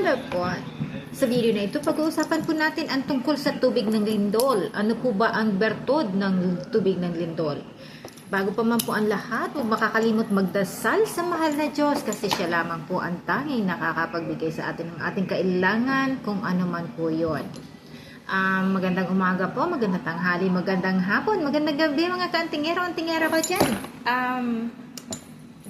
pangalawa po, sa video na ito, pag-uusapan po natin ang tungkol sa tubig ng lindol. Ano po ba ang bertod ng tubig ng lindol? Bago pa man po ang lahat, huwag makakalimot magdasal sa mahal na Diyos kasi siya lamang po ang tanging nakakapagbigay sa atin ng ating kailangan kung ano man po yon. Um, magandang umaga po, magandang tanghali, magandang hapon, magandang gabi mga kaantingero, antingero ko dyan. Um,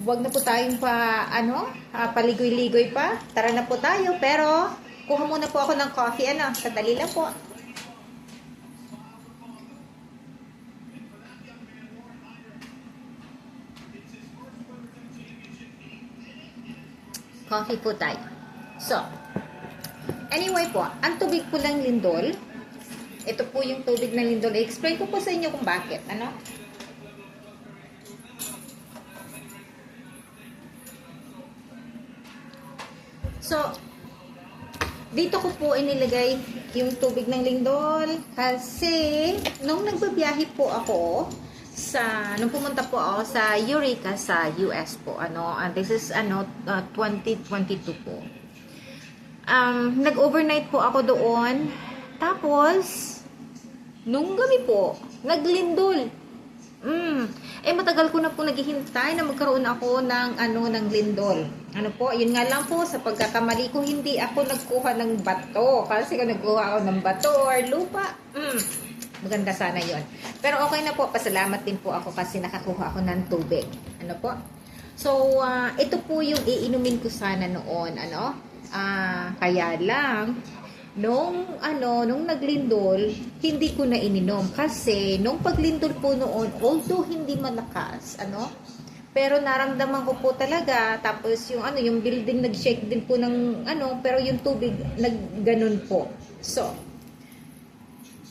wag na po tayong pa, ano, ah, paligoy-ligoy pa. Tara na po tayo, pero kuha muna po ako ng coffee, ano, sadali lang po. Coffee po tayo. So, anyway po, ang tubig po ng lindol, ito po yung tubig ng lindol. I-explain ko po sa inyo kung bakit. Ano? So, dito ko po inilagay yung tubig ng lindol kasi nung nagbabiyahe po ako sa nung pumunta po ako sa Eureka sa US po ano and this is ano uh, 2022 po um, nag-overnight po ako doon tapos nung gabi po naglindol Mm. Eh matagal ko na po naghihintay na magkaroon ako ng ano ng lindol. Ano po, yun nga lang po sa pagkakamali ko hindi ako nagkuha ng bato kasi kung nagkuha ako ng bato or lupa. Mm. Maganda sana 'yon. Pero okay na po, pasalamat din po ako kasi nakakuha ako ng tubig. Ano po? So, ah, ito po yung iinumin ko sana noon, ano? Ah, kaya lang nung ano, nung naglindol, hindi ko na ininom kasi nung paglindol po noon, although hindi malakas, ano, pero naramdaman ko po talaga tapos yung ano, yung building nag-shake din po ng ano, pero yung tubig nagganon po. So,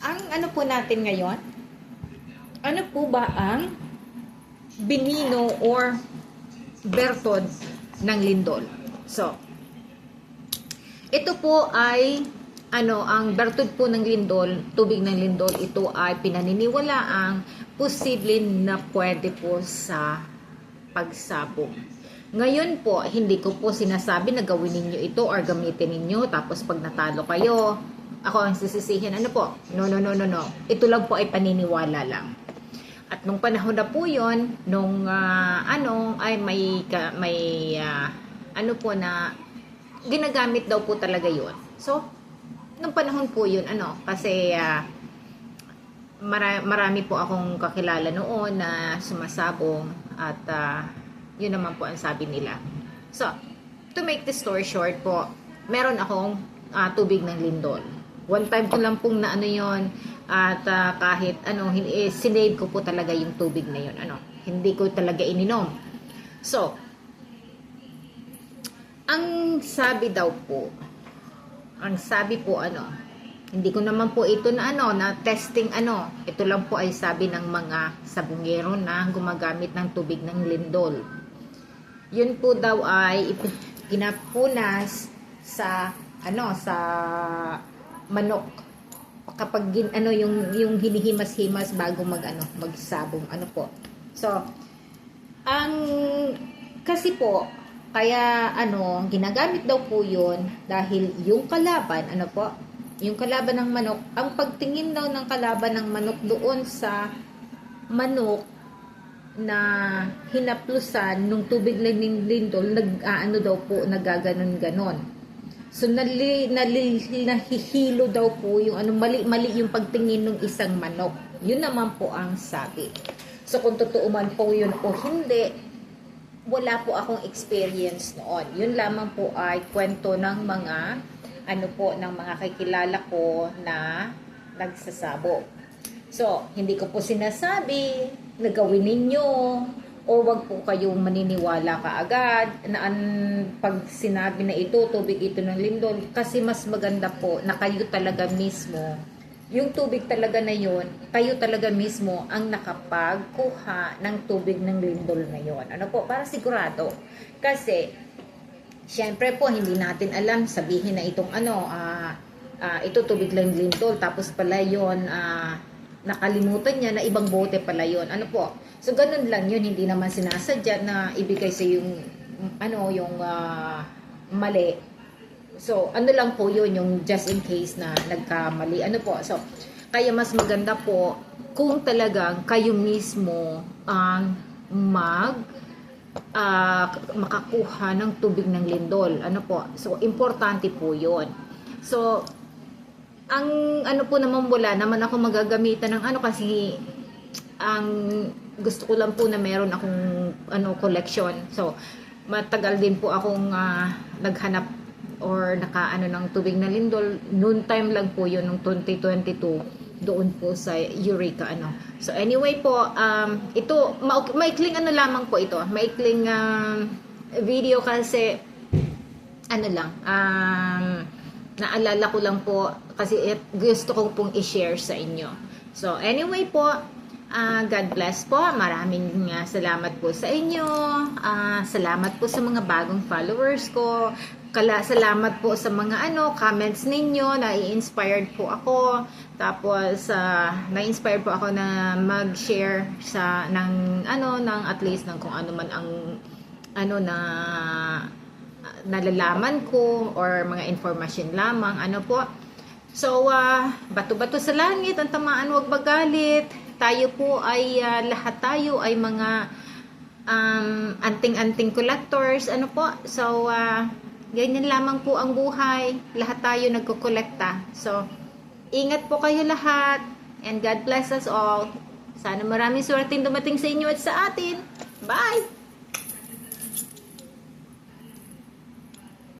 ang ano po natin ngayon, ano po ba ang binino or bertod ng lindol? So, ito po ay ano, ang bertod po ng lindol, tubig ng lindol, ito ay pinaniniwala ang posible na pwede po sa pagsabog. Ngayon po, hindi ko po sinasabi na gawin ninyo ito or gamitin ninyo tapos pag natalo kayo, ako ang sisisihin. Ano po? No, no, no, no, no. Ito lang po ay paniniwala lang. At nung panahon na po yon, nung ah, ano ay may ka, may ah, ano po na ginagamit daw po talaga yon. So, nung panahon po yun, ano, kasi ah, mara- marami po akong kakilala noon na sumasabong at ah, yun naman po ang sabi nila. So, to make the story short po, meron akong ah, tubig ng lindol. One time ko lang pong na ano yun, at ah, kahit ano, eh, sinave ko po talaga yung tubig na yun. Ano, hindi ko talaga ininom. So, ang sabi daw po, ang sabi po ano, hindi ko naman po ito na ano, na testing ano. Ito lang po ay sabi ng mga sabungero na gumagamit ng tubig ng lindol. Yun po daw ay ginapunas sa ano sa manok kapag gin, ano yung yung hinihimas-himas bago mag ano magsabong ano po. So ang kasi po kaya ano, ginagamit daw po 'yun dahil yung kalaban, ano po, yung kalaban ng manok, ang pagtingin daw ng kalaban ng manok doon sa manok na hinaplusan nung tubig na ng lindol, nag ano daw po, nagaganon-ganon. So nali, nali, nahihilo daw po yung ano mali-mali yung pagtingin ng isang manok. Yun naman po ang sabi. So kung totoo man po yun o hindi, wala po akong experience noon. Yun lamang po ay kwento ng mga ano po ng mga kakilala ko na nagsasabo. So, hindi ko po sinasabi na gawin ninyo o wag po kayong maniniwala kaagad na ang pag sinabi na ito, tubig ito ng lindol kasi mas maganda po na kayo talaga mismo yung tubig talaga na yun, kayo talaga mismo ang nakapagkuha ng tubig ng lindol na yun. Ano po? Para sigurado. Kasi, syempre po, hindi natin alam, sabihin na itong ano, ah, ah, ito tubig lang lindol, tapos pala yun, ah, nakalimutan niya na ibang bote pala yun. Ano po? So, ganun lang yun. Hindi naman sinasadya na ibigay sa yung, ano, yung ah, mali So, ano lang po yun, yung just in case na nagkamali. Ano po, so, kaya mas maganda po kung talagang kayo mismo ang mag ah, makakuha ng tubig ng lindol. Ano po? So, importante po yun. So, ang ano po naman wala naman ako magagamitan ng ano kasi ang gusto ko lang po na meron akong ano collection. So, matagal din po akong ah, naghanap or nakaano ng tubig na lindol. Noon time lang po yun, nung 2022 doon po sa Eureka ano. So anyway po, um, ito ma- maikling ano lamang po ito. Maikling um, video kasi ano lang, um, naalala ko lang po kasi gusto ko pong i-share sa inyo. So anyway po, ah, God bless po. Maraming ah, salamat po sa inyo. Ah, salamat po sa mga bagong followers ko. Kala, salamat po sa mga ano comments ninyo. Na-inspired po ako. Tapos ah, na-inspired po ako na mag-share sa ng ano ng at least ng kung ano man ang ano na nalalaman ko or mga information lamang. Ano po? So ah, bato-bato sa langit ang tamaan wag magalit. Tayo po ay ah, lahat tayo ay mga um, anting-anting collectors. Ano po? So ah, ganyan lamang po ang buhay. Lahat tayo nagkokolekta. So ingat po kayo lahat. And God bless us all. Sana maraming swerteng dumating sa inyo at sa atin. Bye